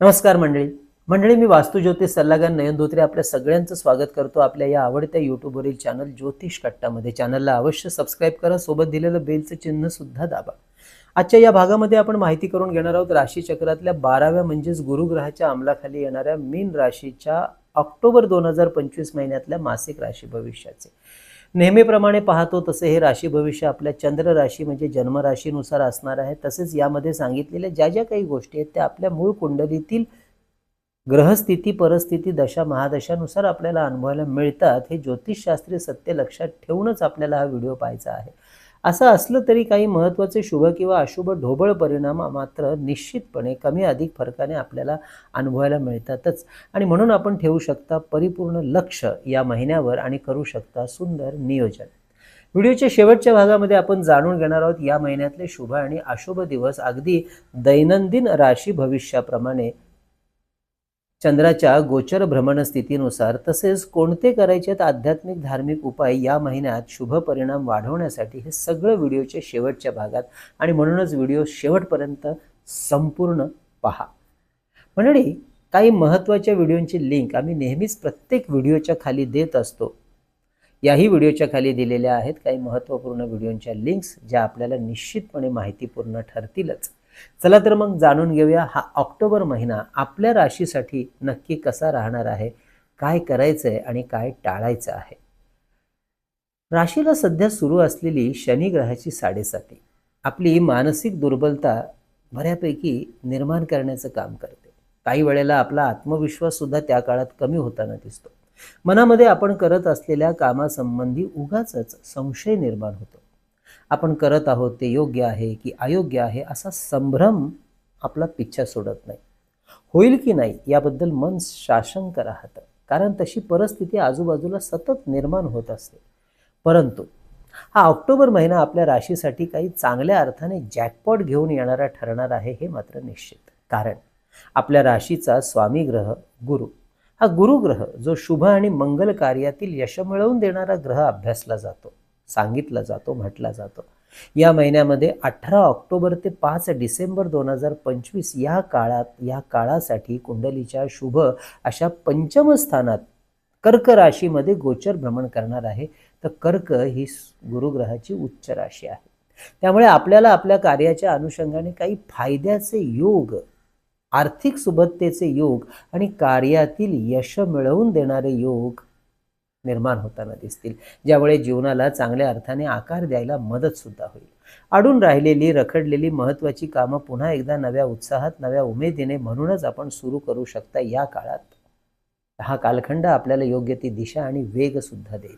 नमस्कार मंडळी. मंडळी मी वास्तुज्योतिष सल्लागार नयन धोत्रे आपल्या सगळ्यांचं स्वागत करतो आपल्या या आवडत्या यूट्यूबवरील चॅनल ज्योतिष कट्टामध्ये. चॅनलला अवश्य सबस्क्राईब करा सोबत दिलेलं बेलचं चिन्ह सुद्धा दाबा. आजच्या या भागामध्ये आपण माहिती करून घेणार आहोत राशी चक्रातल्या बाराव्या म्हणजेच गुरुग्रहाच्या अंमलाखाली येणाऱ्या मीन राशीच्या ऑक्टोबर दोन हजार पंचवीस महिन्यातल्या मासिक राशी भविष्याचे. नेहमीप्रमाणे पाहतो तसे हे राशी भविष्य आपल्या चंद्र राशी म्हणजे जन्मराशीनुसार असणार आहे. तसेच यामध्ये सांगितलेल्या ज्या ज्या काही गोष्टी आहेत त्या आपल्या मूळ कुंडलीतील ग्रहस्थिती परिस्थिती दशा महादशानुसार आपल्याला अनुभवायला मिळतात. हे ज्योतिषशास्त्रीय सत्य लक्षात ठेवूनच आपल्याला हा व्हिडिओ पाहायचा आहे. असं असलं तरी काही महत्त्वाचे शुभ किंवा अशुभ ढोबळ परिणाम मात्र निश्चितपणे कमी अधिक फरकाने आपल्याला अनुभवायला मिळतातच. आणि म्हणून आपण ठेवू शकता परिपूर्ण लक्ष या महिन्यावर आणि करू शकता सुंदर नियोजन. व्हिडिओच्या शेवटच्या भागामध्ये आपण जाणून घेणार आहोत या महिन्यातले शुभ आणि अशुभ दिवस अगदी दैनंदिन राशी भविष्याप्रमाणे चंद्राच्या गोचर भ्रमण स्थितीनुसार तसेच कोणते करायचे आध्यात्मिक धार्मिक उपाय या महिन्यात शुभ परिणाम वाढवण्यासाठी हे सगळं व्हिडिओच्या शेवटच्या भागात आणि म्हणूनच व्हिडिओ शेवटपर्यंत संपूर्ण पहा. मंडळी काही महत्त्वाच्या व्हिडिओंची लिंक आम्ही नेहमीच प्रत्येक व्हिडिओच्या खाली देत असतो. याही व्हिडिओच्या खाली दिलेल्या आहेत काही महत्त्वपूर्ण व्हिडिओंच्या लिंक्स ज्या आपल्याला निश्चितपणे माहितीपूर्ण ठरतीलच. चला तर मग जाणून घेऊया हा ऑक्टोबर महिना आपल्या राशीसाठी नक्की कसा राहणार आहे काय करायचं आहे आणि काय टाळायचं आहे. राशीला सध्या सुरू असलेली शनी ग्रहाची साडेसाती. आपली मानसिक दुर्बलता बऱ्यापैकी निर्माण करण्याचं काम करते. काही वेळेला आपला आत्मविश्वास सुद्धा त्या काळात कमी होताना दिसतो. मनामध्ये आपण करत असलेल्या कामासंबंधी उगाच संशय निर्माण होतो. आपण करत आहोत ते योग्य आहे की अयोग्य आहे असा संभ्रम आपला पिच्छा सोडत नाही. होईल की नाही याबद्दल मन शाशंक राहतं. कारण तशी परिस्थिती आजूबाजूला सतत निर्माण होत असते. परंतु हा ऑक्टोबर महिना आपल्या राशीसाठी काही चांगल्या अर्थाने जॅकपॉट घेऊन येणारा ठरणार आहे हे मात्र निश्चित. कारण आपल्या राशीचा स्वामी ग्रह गुरु हा गुरुग्रह जो शुभ आणि मंगल कार्यातील यश मिळवून देणारा ग्रह अभ्यासला जातो. सांगितला जातो म्हटला जातो. या महिन्यामध्ये अठरा ऑक्टोबर ते पाच डिसेंबर दोन हजार पंचवीस या काळात या काळासाठी कुंडलीच्या शुभ अशा पंचमस्थानात कर्क राशीमध्ये गोचर भ्रमण करणार आहे. तर कर्क ही गुरुग्रहाची उच्च राशी आहे. त्यामुळे आपल्याला आपल्या कार्याच्या अनुषंगाने काही फायद्याचे योग आर्थिक सुबत्तेचे योग आणि कार्यातील यश मिळवून देणारे योग निर्माण होताना दिसतील. ज्यामुळे जीवनाला चांगल्या अर्थाने आकार द्यायला मदतसुद्धा होईल. अडून राहिलेली रखडलेली महत्त्वाची कामं पुन्हा एकदा नव्या उत्साहात नव्या उमेदीने म्हणूनच आपण सुरू करू शकता या काळात. हा कालखंड आपल्याला योग्य ती दिशा आणि वेगसुद्धा देईल.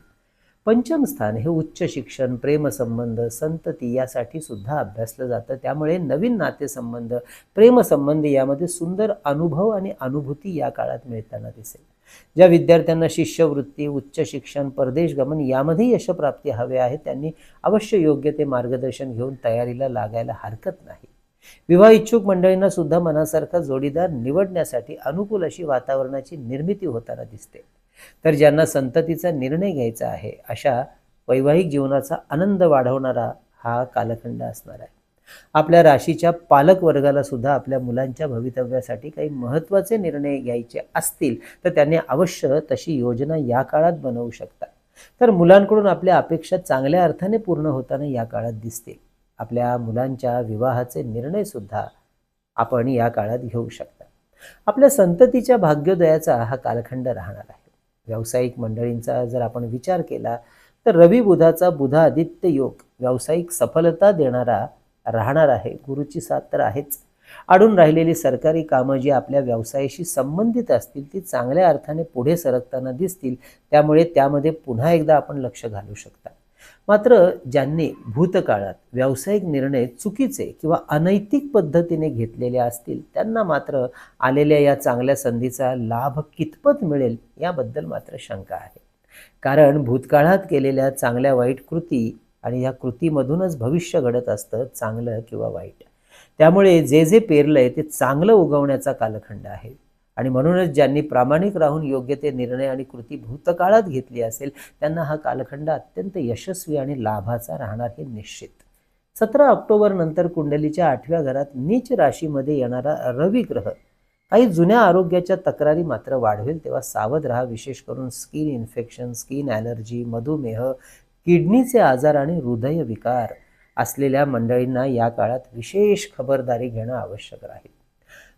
पंचम स्थान हे उच्च शिक्षण प्रेमसंबंध संतती यासाठी सुद्धा अभ्यासलं जातं. त्यामुळे नवीन नातेसंबंध प्रेमसंबंध यामध्ये सुंदर अनुभव आणि अनुभूती या काळात मिळताना दिसेल. ज्या विद्यार्थ्यांना शिष्यवृत्ती उच्च शिक्षण परदेश गमन यामध्ये यशप्राप्ती हवे आहे त्यांनी अवश्य योग्य ते मार्गदर्शन घेऊन तयारीला लागायला हरकत नाही. विवाह इच्छुक मंडळींना सुद्धा मनासारखा जोडीदार निवडण्यासाठी अनुकूल अशी वातावरणाची निर्मिती होताना दिसते. तर ज्यांना संततीचा निर्णय घ्यायचा आहे अशा वैवाहिक जीवनाचा आनंद वाढवणारा हा कालखंड असणार आहे. आपल्या राशीच्या पालक वर्गाला सुद्धा आपल्या मुलांच्या भवितव्यासाठी काही महत्त्वाचे निर्णय घ्यायचे असतील तर त्यांनी अवश्य तशी योजना या काळात बनवू शकतात. तर मुलांकडून आपल्या अपेक्षा चांगल्या अर्थाने पूर्ण होताना या काळात दिसतील. आपल्या मुलांच्या विवाहाचे निर्णय सुद्धा आपण या काळात घेऊ शकता. आपल्या संततीच्या भाग्योदयाचा हा कालखंड राहणार आहे. व्यावसायिक मंडळींचा जर आपण विचार केला तर रवी बुधाचा बुधा आदित्य योग व्यावसायिक सफलता देणारा राहणार आहे. गुरुची साथ तर आहेच. अडून राहिलेली सरकारी कामं जी आपल्या व्यवसायाशी संबंधित असतील ती चांगल्या अर्थाने पुढे सरकताना दिसतील त्यामुळे त्यामध्ये पुन्हा एकदा आपण लक्ष घालू शकता. मात्र ज्यांनी भूतकाळात व्यावसायिक निर्णय चुकीचे किंवा अनैतिक पद्धतीने घेतलेले असतील त्यांना मात्र आलेल्या या चांगल्या संधीचा लाभ कितपत मिळेल याबद्दल मात्र शंका आहे. कारण भूतकाळात केलेल्या चांगल्या वाईट कृती आणि या कृतीमधूनच भविष्य घडत असतं चांगलं किंवा वाईट. त्यामुळे जे जे पेरलंय ते चांगलं उगवण्याचा कालखंड आहे. आणि म्हणूनच ज्यांनी प्रामाणिक राहून योग्य ते निर्णय आणि कृती भूतकाळात घेतली असेल त्यांना हा कालखंड अत्यंत यशस्वी आणि लाभाचा राहणार हे निश्चित. सतरा ऑक्टोबर नंतर कुंडलीच्या आठव्या घरात नीच राशीमध्ये येणारा रवी ग्रह. काही जुन्या आरोग्याच्या तक्रारी मात्र वाढवेल तेव्हा सावध राहा विशेष करून स्किन इन्फेक्शन स्किन ॲलर्जी मधुमेह किडनीचे आजार आणि हृदयविकार असलेल्या मंडळींना या काळात विशेष खबरदारी घेणं आवश्यक राहील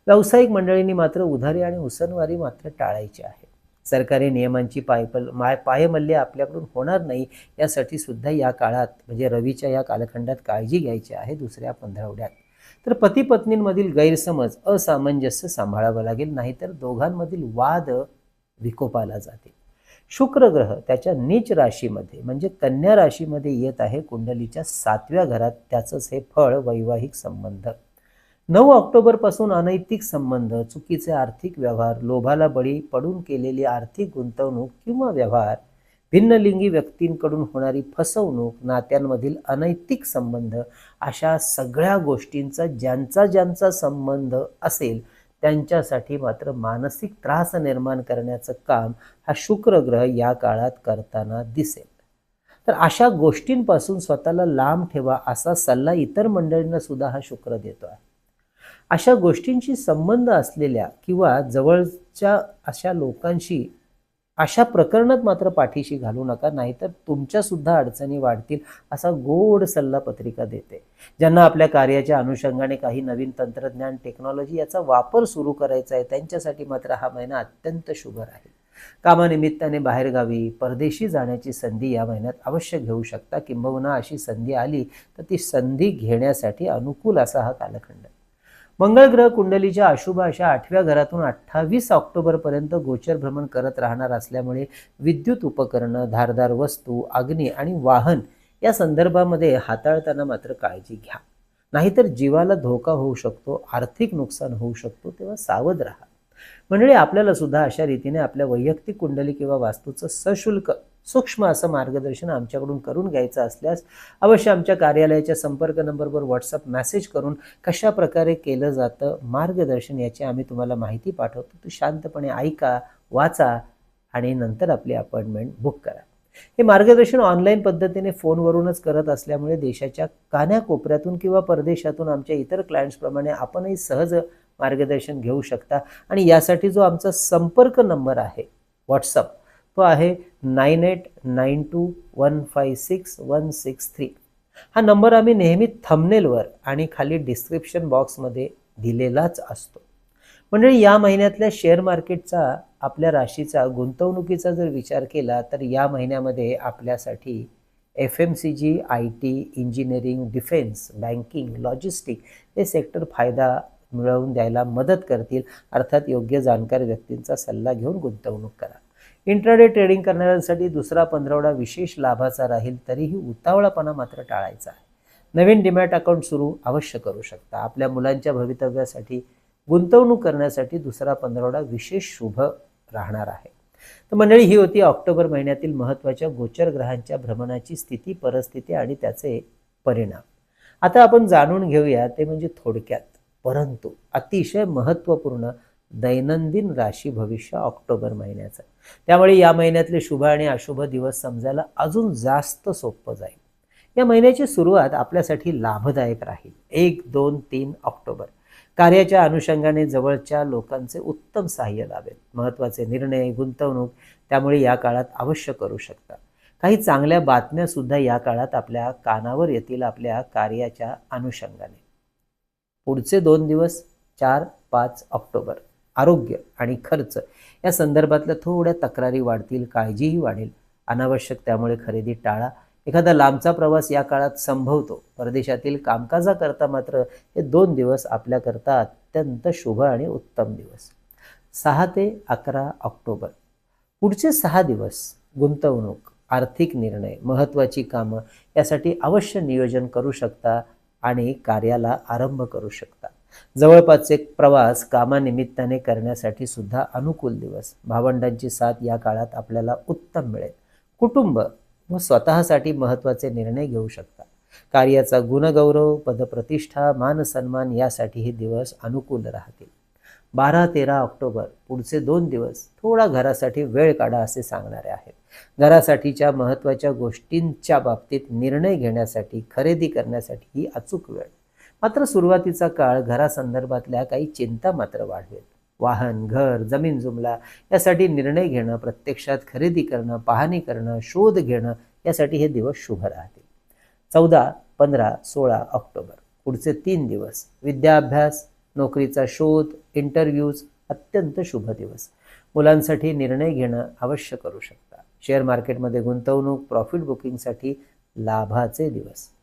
व्यावसायिक मंडळींनी मात्र उधारी आणि उसनवारी मात्र टाळायची आहे. सरकारी नियमांची पायपल माय पायमल्य आपल्याकडून होणार नाही यासाठी सुद्धा या काळात म्हणजे रवीच्या या कालखंडात काळजी घ्यायची आहे दुसऱ्या पंधरवड्यात. तर पती पत्नींमधील गैरसमज असामंजस्य सांभाळावं लागेल नाहीतर दोघांमधील वाद विकोपाला जातील. शुक्र ग्रह त्याच्या नीच राशीमध्ये म्हणजे कन्या राशीमध्ये येत आहे कुंडलीच्या सातव्या घरात. त्याचंच हे फळ वैवाहिक संबंध. नऊ ऑक्टोबरपासून अनैतिक संबंध चुकीचे आर्थिक व्यवहार लोभाला बळी पडून केलेली आर्थिक गुंतवणूक किंवा व्यवहार भिन्नलिंगी व्यक्तींकडून होणारी फसवणूक नात्यांमधील अनैतिक संबंध अशा सगळ्या गोष्टींचा ज्यांचा ज्यांचा संबंध असेल त्यांच्यासाठी मात्र मानसिक त्रास निर्माण करण्याचं काम हा शुक्र ग्रह या काळात करताना दिसेल. तर अशा गोष्टींपासून स्वतःला लांब ठेवा असा सल्ला इतर मंडळींना सुद्धा हा शुक्र देतो आहे. अशा गोष्टींशी संबंध असलेल्या किंवा जवळच्या अशा लोकांशी अशा प्रकरणात मात्र पाठीशी घालू नका नाहीतर तुमच्यासुद्धा अडचणी वाढतील असा गोड सल्ला पत्रिका देते. ज्यांना आपल्या कार्याच्या अनुषंगाने काही नवीन तंत्रज्ञान टेक्नॉलॉजी याचा वापर सुरू करायचा आहे त्यांच्यासाठी मात्र हा महिना अत्यंत शुभ राहील. कामानिमित्ताने बाहेरगावी परदेशी जाण्याची संधी या महिन्यात अवश्य घेऊ शकता. किंबहुना अशी संधी आली तर ती संधी घेण्यासाठी अनुकूल असा हा कालखंड. मंगळ ग्रह कुंडलीच्या अशुभ अशा आठव्या घरातून अठ्ठावीस ऑक्टोबरपर्यंत गोचर भ्रमण करत राहणार असल्यामुळे विद्युत उपकरणं धारदार वस्तू अग्नी आणि वाहन या संदर्भामध्ये हाताळताना मात्र काळजी घ्या. नाहीतर जीवाला धोका होऊ शकतो आर्थिक नुकसान होऊ शकतो तेव्हा सावध राहा. मंडळी आपल्याला सुद्धा अशा रीतीने आपल्या वैयक्तिक कुंडली किंवा वास्तूचं सशुल्क सूक्ष्म असं मार्गदर्शन आमच्याकडून करून घ्यायचं असल्यास अवश्य आमच्या कार्यालयाच्या संपर्क नंबरवर व्हॉट्सअप मेसेज करून कशा प्रकारे केलं जातं मार्गदर्शन याची आम्ही तुम्हाला माहिती पाठवतो. तू शांतपणे ऐका वाचा आणि नंतर आपली अपॉइंटमेंट बुक करा. हे मार्गदर्शन ऑनलाईन पद्धतीने फोनवरूनच करत असल्यामुळे देशाच्या कान्याकोपऱ्यातून किंवा परदेशातून आमच्या इतर क्लायंट्सप्रमाणे आपणही सहज मार्गदर्शन घेऊ शकता. आणि यासाठी जो आमचा संपर्क नंबर आहे व्हॉट्सअप तो आहे nine eight nine two one five six one six three. हा नंबर आम्ही नेहमी थंबनेलवर आणि खाली डिस्क्रिप्शन बॉक्समध्ये दिलेलाच असतो. मंडळी या महिन्यातल्या शेअर मार्केटचा आपल्या राशीचा गुंतवणुकीचा जर विचार केला तर या महिन्यामध्ये आपल्यासाठी F M C G I T engineering defence banking logistic हे सेक्टर फायदा मिळवून द्यायला मदत करतील. अर्थात योग्य जाणकार व्यक्तींचा सल्ला घेऊन गुंतवणूक करा. इंट्राडे ट्रेडिंग करणाऱ्यांसाठी दुसरा पंधरवडा विशेष लाभाचा राहील तरीही उतावळापणा मात्र टाळायचा आहे. नवीन डिमॅट अकाउंट सुरू अवश्य करू शकता. आपल्या मुलांच्या भवितव्यासाठी गुंतवणूक करण्यासाठी दुसरा पंधरवडा विशेष शुभ राहणार आहे. तर मंडळी ही होती ऑक्टोबर महिन्यातील महत्त्वाच्या गोचर ग्रहांच्या भ्रमणाची स्थिती परिस्थिती आणि त्याचे परिणाम. आता आपण जाणून घेऊया ते म्हणजे थोडक्यात. परंतु अतिशय महत्त्वपूर्ण दैनंदिन राशी भविष्य ऑक्टोबर महिन्याचं. त्यामुळे या महिन्यातले शुभ आणि अशुभ दिवस समजायला अजून जास्त सोपं जाईल. या महिन्याची सुरुवात आपल्यासाठी लाभदायक राहील. एक दोन तीन ऑक्टोबर. कार्याच्या अनुषंगाने जवळच्या लोकांचे उत्तम सहाय्य लाभेल. महत्त्वाचे निर्णय गुंतवणूक त्यामुळे या काळात अवश्य करू शकता. काही चांगल्या बातम्या सुद्धा या काळात आपल्या कानावर येतील आपल्या कार्याच्या अनुषंगाने. पुढचे दोन दिवस चार पाच ऑक्टोबर. आरोग्य आणि खर्च या संदर्भातल्या थोड्या तक्रारी वाढतील काळजीही वाढेल. अनावश्यक त्यामुळे खरेदी टाळा. एखादा लांबचा प्रवास या काळात संभवतो. परदेशातील कामकाजाकरता मात्र हे दोन दिवस आपल्याकरता अत्यंत शुभ आणि उत्तम दिवस. सहा ते अकरा ऑक्टोबर. पुढचे सहा दिवस गुंतवणूक आर्थिक निर्णय महत्त्वाची कामं यासाठी अवश्य नियोजन करू शकता आणि कार्याला आरंभ करू शकता. जवळपासचे प्रवास कामानिमित्ताने करण्यासाठी सुद्धा अनुकूल दिवस. भावंडांची साथ या काळात आपल्याला उत्तम मिळेल. कुटुंब व स्वतःसाठी महत्त्वाचे निर्णय घेऊ शकता कार्याचा गुणगौरव पदप्रतिष्ठा मान सन्मान यासाठी हे दिवस अनुकूल राहतील. बारा तेरा ऑक्टोबर पुढचे दोन दिवस थोडा घरासाठी वेळ काढा असे सांगणारे आहेत. घरासाठीच्या महत्त्वाच्या गोष्टींच्या बाबतीत निर्णय घेण्यासाठी खरेदी करण्यासाठी ही अचूक वेळ. मात्र सुरुवातीचा काळ घरासंदर्भातल्या काही चिंता मात्र वाढवेल. वाहन घर जमीन जुमला यासाठी निर्णय घेणं प्रत्यक्षात खरेदी करणं पाहणी करणं शोध घेणं यासाठी हे दिवस शुभ राहतील. चौदा पंधरा सोळा ऑक्टोबर पुढचे तीन दिवस विद्याभ्यास नोकरीचा शोध इंटरव्ह्यूज अत्यंत शुभ दिवस. मुलांसाठी निर्णय घेणं अवश्य करू शकता. शेअर मार्केटमध्ये गुंतवणूक प्रॉफिट बुकिंगसाठी लाभाचे दिवस.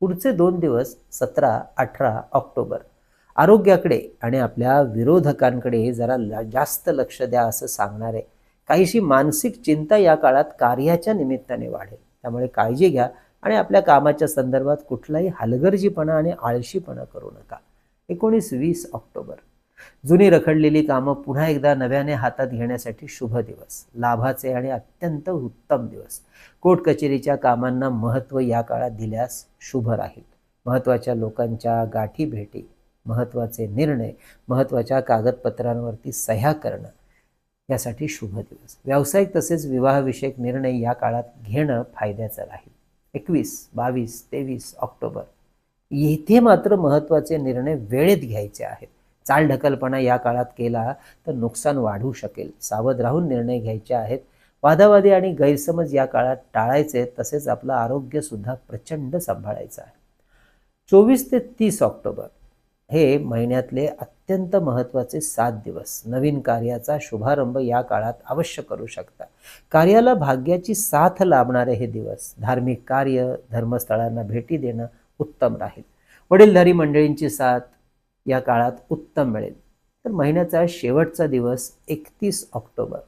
पुढचे दोन दिवस सतरा अठरा ऑक्टोबर. आरोग्याकडे आणि आपल्या विरोधकांकडे जरा जास्त लक्ष द्या असं सांगणार आहे. काहीशी मानसिक चिंता या काळात कार्याच्या निमित्ताने वाढेल. त्यामुळे काळजी घ्या आणि आपल्या कामाच्या संदर्भात कुठलाही हलगर्जीपणा आणि आळशीपणा करू नका. एकोणीस वीस ऑक्टोबर. जुनी रखडलेली कामं पुन्हा एकदा नव्याने हातात घेण्यासाठी शुभ दिवस लाभाचे आणि अत्यंत उत्तम दिवस. कोर्ट कचेरीच्या कामांना महत्त्व या काळात दिल्यास शुभ राहील. महत्त्वाच्या लोकांच्या गाठी भेटी महत्त्वाचे निर्णय महत्त्वाच्या कागदपत्रांवरती सह्या करणं यासाठी शुभ दिवस. व्यावसायिक तसेच विवाहविषयक निर्णय या काळात घेणं फायद्याचं राहील. एकवीस बावीस तेवीस ऑक्टोबर. येथे मात्र महत्त्वाचे निर्णय वेळेत घ्यायचे आहेत. चालढकलपणा या काळात केला तर नुकसान वाढू शकेल. सावध राहून निर्णय घ्यायचे आहेत. वादावादी आणि गैरसमज या काळात टाळायचे तसेच आपलं आरोग्यसुद्धा प्रचंड सांभाळायचं आहे. चोवीस ते तीस ऑक्टोबर हे महिन्यातले अत्यंत महत्त्वाचे सात दिवस. नवीन कार्याचा शुभारंभ या काळात अवश्य करू शकता. कार्याला भाग्याची साथ लाभणारे हे दिवस. धार्मिक कार्य धर्मस्थळांना भेटी देणं उत्तम राहील. वडीलधारी मंडळींची साथ या काळात उत्तम मिळेल. तर महिन्याचा शेवटचा दिवस एकतीस ऑक्टोबर.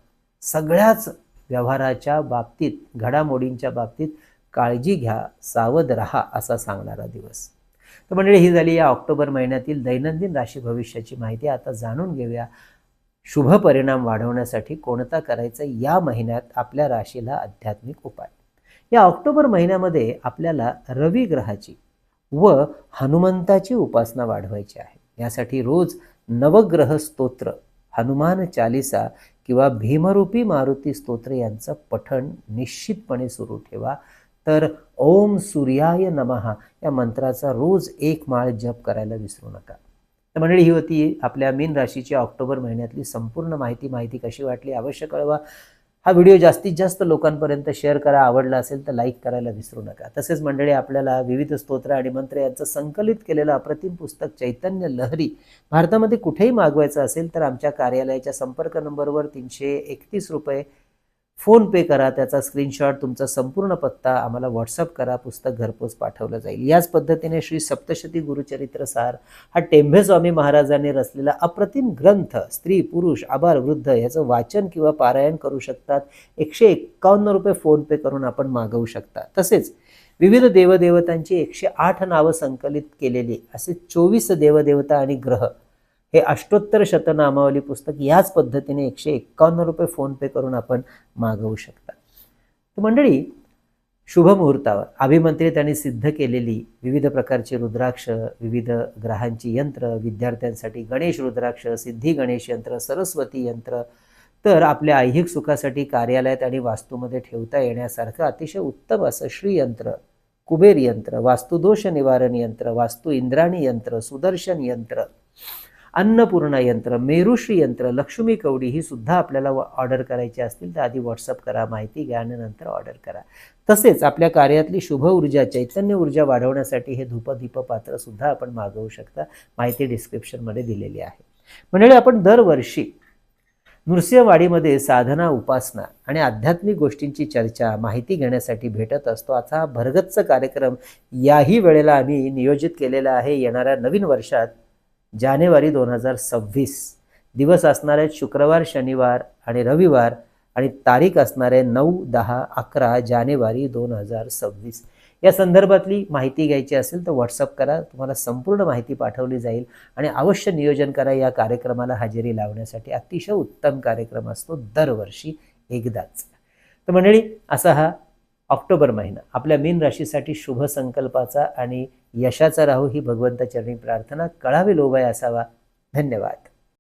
सगळ्याच व्यवहाराच्या बाबतीत घडामोडींच्या बाबतीत काळजी घ्या सावध रहा असा सांगणारा दिवस. तर मंडळी ही झाली या ऑक्टोबर महिन्यातील दैनंदिन राशी भविष्याची माहिती. आता जाणून घेऊया शुभ परिणाम वाढवण्यासाठी कोणता करायचा या महिन्यात आपल्या राशीला आध्यात्मिक उपाय. या ऑक्टोबर महिन्यामध्ये आपल्याला रवी ग्रहाची व हनुमंताची उपासना वाढवायची आहे. यासाठी रोज नवग्रह स्तोत्र हनुमान चालिसा किंवा भीमरूपी मारुती स्तोत्र यांचं पठण निश्चितपणे सुरू ठेवा. तर ओम सूर्याय नमहा या मंत्राचा रोज एक माळ जप करायला विसरू नका. तर मंडळी ही होती आपल्या मीन राशीची ऑक्टोबर महिन्यातली संपूर्ण माहिती. माहिती कशी वाटली? अवश्य कळवा. हा व्हिडिओ जास्तीत जास्त लोकांपर्यंत शेअर करा आवडला असेल तर लाईक करायला विसरू नका. तसेच मंडळी आपल्याला विविध स्तोत्र आणि मंत्र यांचं संकलित केलेलं अप्रतिम पुस्तक चैतन्य लहरी भारतामध्ये कुठेही मागवायचं असेल तर आमच्या कार्यालयाच्या संपर्क नंबरवर तीनशे एकतीस रुपये फोन पे करा त्याचा स्क्रीनशॉट तुमचा संपूर्ण पत्ता आम्हाला व्हॉट्सअप करा पुस्तक घरपोच पाठवलं जाईल. याच पद्धतीने श्री सप्तशती गुरुचरित्र सार हा टेंभे स्वामी महाराजांनी रचलेला अप्रतिम ग्रंथ स्त्री पुरुष आभार वृद्ध याचं वाचन किंवा पारायण करू शकतात. एकशे एक्कावन्न रुपये फोनपे करून आपण मागवू शकता. तसेच विविध देवदेवतांची एकशे आठ नावं संकलित केलेली असे चोवीस देवदेवता आणि ग्रह हे अष्टोत्तर शतनामावली पुस्तक याच पद्धतीने एकशे एक्कावन्न रुपये फोनपे करून आपण मागवू शकता. तर मंडळी शुभ मुहूर्तावर अभिमंत्रित आणि सिद्ध केलेली विविध प्रकारची रुद्राक्ष विविध ग्रहांची यंत्र विद्यार्थ्यांसाठी गणेश रुद्राक्ष सिद्धी गणेश यंत्र सरस्वती यंत्र तर आपल्या ऐहिक सुखासाठी कार्यालयात आणि वास्तूमध्ये ठेवता येण्यासारखं अतिशय उत्तम असं श्रीयंत्र कुबेर यंत्र वास्तुदोष निवारण यंत्र वास्तू इंद्राणी यंत्र सुदर्शन यंत्र अन्नपूर्णा यंत्र मेरुश्री यंत्र लक्ष्मी कवडी ही सुद्धा आपल्याला ऑर्डर करायची असतील तर आधी व्हॉट्सअप करा माहिती घ्या आणि नंतर ऑर्डर करा. तसेच आपल्या कार्यातली शुभ ऊर्जा चैतन्य ऊर्जा वाढवण्यासाठी हे धूपदीप पात्र सुद्धा आपण मागवू शकता माहिती डिस्क्रिप्शनमध्ये दिलेली आहे. म्हणजे आपण दरवर्षी नृसिंहवाडीमध्ये साधना उपासना आणि आध्यात्मिक गोष्टींची चर्चा माहिती घेण्यासाठी भेटत असतो. आता हा भरगच्च कार्यक्रम याही वेळेला आम्ही नियोजित केलेला आहे. येणाऱ्या नवीन वर्षात जानेवारी दोन हजार सव्वीस. दिवस असणार आहेत शुक्रवार शनिवार आणि रविवार आणि तारीख असणार आहे नऊ दहा अकरा जानेवारी दोन हजार सव्वीस. या संदर्भातली माहिती घ्यायची असेल तर व्हॉट्सअप करा. तुम्हाला संपूर्ण माहिती पाठवली जाईल आणि अवश्य नियोजन करा. या कार्यक्रमाला हजेरी लावण्यासाठी अतिशय उत्तम कार्यक्रम असतो दरवर्षी एकदाच. तर मंडळी असा हा ऑक्टोबर महिना. आपल्या मीन राशीसाठी शुभ संकल्पाचा आणि यशाचा राहू ही भगवंताचरणी प्रार्थना. कळावी लोभाय असावा. धन्यवाद.